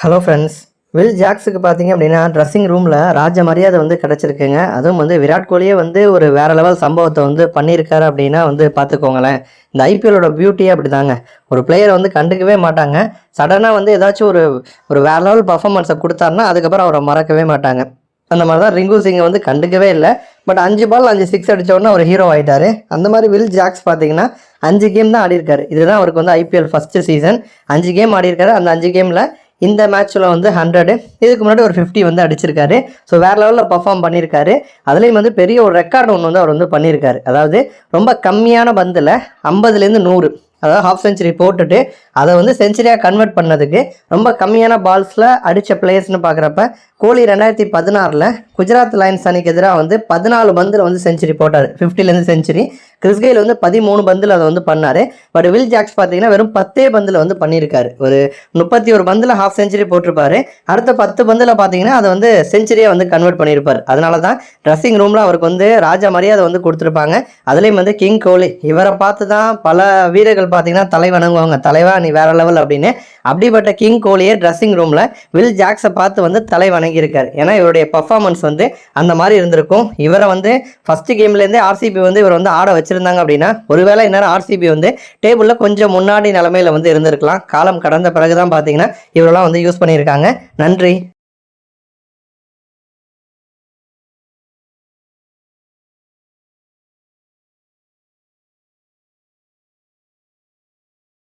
Hello friends will ஜாக்ஸுக்கு பார்த்தீங்க அப்படின்னா dressing ரூமில் ராஜ மரியாதை வந்து கிடச்சிருக்குங்க. அதுவும் வந்து விராட் கோலியே வந்து ஒரு வேறு லெவல் சம்பவத்தை வந்து பண்ணியிருக்காரு அப்படின்னா வந்து பார்த்துக்கோங்களேன். இந்த ஐபிஎல்லோட பியூட்டியே அப்படி தாங்க ஒரு பிளேயரை வந்து கண்டுக்கவே மாட்டாங்க. சடனாக வந்து ஏதாச்சும் ஒரு ஒரு வேறு லெவல் பர்ஃபார்மன்ஸை கொடுத்தாருன்னா அதுக்கப்புறம் அவரை மறக்கவே மாட்டாங்க. அந்த மாதிரி தான் ரிங்கு சிங்கை வந்து கண்டுக்கவே இல்லை. பட் அஞ்சு பால் அஞ்சு சிக்ஸ் அடித்தோடனே உடனே அவர் ஹீரோ ஆகிட்டாரு அந்த மாதிரி வில் ஜாக்ஸ் பார்த்தீங்கன்னா அஞ்சு கேம் தான் ஆடிருக்காரு இதுதான் அவருக்கு வந்து ஐபிஎல் ஃபஸ்ட்டு சீசன் அஞ்சு கேம் ஆடிருக்காரு அந்த அஞ்சு கேமில் இந்த மேட்ச்சில் வந்து ஹண்ட்ரடு இதுக்கு முன்னாடி ஒரு ஃபிஃப்டி வந்து அடிச்சிருக்காரு. ஸோ வேறு லெவலில் பர்ஃபார்ம் பண்ணியிருக்காரு அதுலேயும் வந்து பெரிய ஒரு ரெக்கார்டு ஒன்று வந்து அவர் வந்து பண்ணியிருக்காரு அதாவது ரொம்ப கம்மியான பந்தில் ஐம்பதுலேருந்து நூறு அதாவது ஹாஃப் செஞ்சுரி போட்டுட்டு அதை வந்து செஞ்சுரியாக கன்வெர்ட் பண்ணதுக்கு ரொம்ப கம்மியான பால்ஸில் அடித்த பிளேயர்ஸ்னு பார்க்குறப்ப கோலி ரெண்டாயிரத்தி பதினாறில் குஜராத் லைன்ஸ் அணிக்கு எதிராக வந்து பதினாலு பந்தில் வந்து செஞ்சுரி போட்டார். ஃபிஃப்டிலேருந்து செஞ்சுரி கிறிஸ்கெயில் வந்து பதிமூணு பந்தில் அதை வந்து பண்ணார். பட் வில் ஜாக்ஸ் பார்த்தீங்கன்னா வெறும் பத்தே பந்தில் வந்து பண்ணியிருக்காரு. ஒரு முப்பத்தி ஒரு பந்தில் ஹாஃப் செஞ்சுரி போட்டிருப்பாரு. அடுத்த பத்து பந்தில் பார்த்தீங்கன்னா அதை வந்து செஞ்சுரியாக வந்து கன்வெர்ட் பண்ணியிருப்பார். அதனால தான் ட்ரெஸ்ஸிங் ரூமில் அவருக்கு வந்து ராஜா மரியாதை வந்து கொடுத்துருப்பாங்க. அதுலேயும் வந்து கிங் கோலி இவரை பார்த்து தான் பல வீரர்கள் பார்த்தீங்கன்னா தலைவணங்குவாங்க தலைவா நீ வேற லெவல் அப்படின்னு. அப்படிப்பட்ட கிங் கோலியே ட்ரெஸ்ஸிங் ரூமில் வில் ஜாக்ஸை பார்த்து வந்து தலை வணங்கியிருக்காரு. ஏன்னா இவருடைய பர்ஃபார்மன்ஸ் வந்து அந்த மாதிரி இருந்திருக்கும். இவரை வந்து ஃபஸ்ட்டு கேம்லேருந்தே ஆர்சிபி வந்து இவர் வந்து ஆட வச்சுருந்தாங்க அப்படின்னா ஒருவேளை இந்நேரம் ஆர்சிபி வந்து டேபிளில் கொஞ்சம் முன்னாடி நிலமையில வந்து இருந்திருக்கலாம். காலம் கடந்த பிறகு தான் பார்த்தீங்கன்னா இவரெல்லாம் வந்து யூஸ் பண்ணியிருக்காங்க. நன்றி.